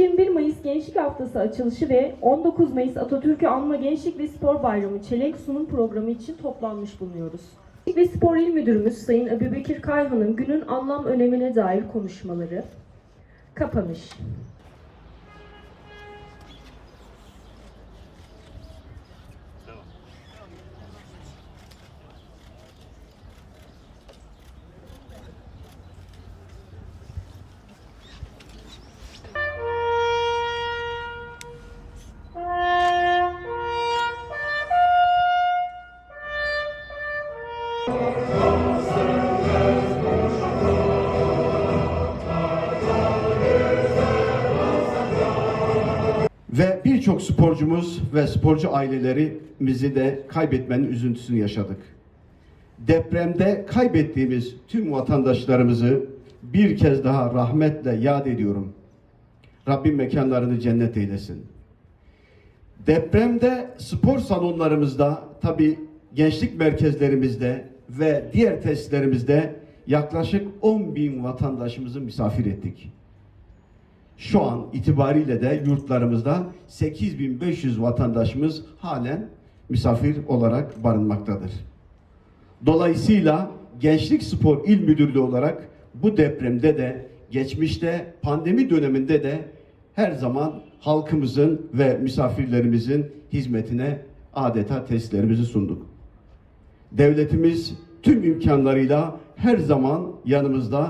13-21 Mayıs Gençlik Haftası açılışı ve 19 Mayıs Atatürk'ü Anma Gençlik ve Spor Bayramı Çelenk Sunum Programı için toplanmış bulunuyoruz. Gençlik ve Spor İl Müdürümüz Sayın Ebubekir Kayhan'ın günün anlam önemine dair konuşmaları. Kapanış. Ve birçok sporcumuz ve sporcu ailelerimizi de kaybetmenin üzüntüsünü yaşadık. Depremde kaybettiğimiz tüm vatandaşlarımızı bir kez daha rahmetle yad ediyorum. Rabbim mekanlarını cennet eylesin. Depremde spor salonlarımızda, tabi gençlik merkezlerimizde ve diğer tesislerimizde yaklaşık 10 bin vatandaşımızı misafir ettik. Şu an itibariyle de yurtlarımızda 8500 vatandaşımız halen misafir olarak barınmaktadır. Dolayısıyla Gençlik Spor İl Müdürlüğü olarak bu depremde de geçmişte pandemi döneminde de her zaman halkımızın ve misafirlerimizin hizmetine adeta testlerimizi sunduk. Devletimiz tüm imkanlarıyla her zaman yanımızda